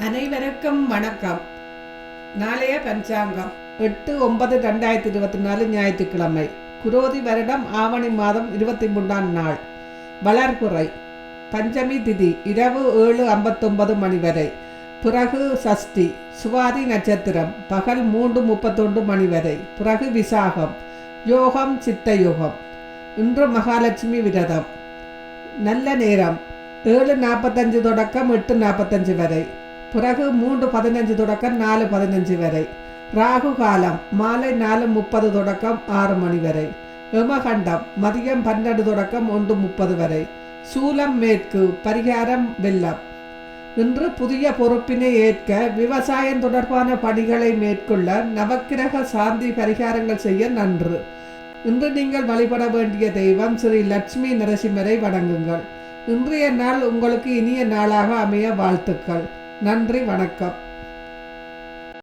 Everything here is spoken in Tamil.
அனைவருக்கும் வணக்கம். நாளைய பஞ்சாங்கம். எட்டு ஒன்பது ரெண்டாயிரத்தி இருபத்தி நாலு ஞாயிற்றுக்கிழமை. குரோதி வருடம் ஆவணி மாதம் இருபத்தி மூன்றாம் நாள். வளர்புறை பஞ்சமி திதி இரவு ஏழு ஐம்பத்தொன்பது மணி வரை. பிறகு சஷ்டி சுவாதி நட்சத்திரம் பகல் மூன்று முப்பத்தொன்று மணி வரை. பிறகு விசாகம் யோகம் சித்த யோகம் இன்று மகாலட்சுமி விரதம். நல்ல நேரம். ஏழு நாற்பத்தஞ்சு தொடக்கம் எட்டு நாற்பத்தஞ்சு வரை. பிறகு மூன்று பதினஞ்சு தொடக்கம் நாலு பதினஞ்சு வரை. ராகு காலம் மாலை நாலு முப்பது தொடக்கம் ஆறு மணி வரை. யமகண்டம் மதியம் பன்னெண்டு தொடக்கம் ஒன்று முப்பது வரை. சூலம் மேற்கு பரிகாரம் வெள்ளம். இன்று புதிய பொறுப்பினை ஏற்க விவசாயம் தொடர்பான பணிகளை மேற்கொள்ள நவக்கிரக சாந்தி பரிகாரங்கள் செய்ய நன்று. இன்று நீங்கள் வழிபட வேண்டிய தெய்வம் ஸ்ரீ லட்சுமி நரசிம்மரை வணங்குங்கள். இன்றைய நாள் உங்களுக்கு இனிய நாளாக அமைய வாழ்த்துக்கள். நன்றி வணக்கம்.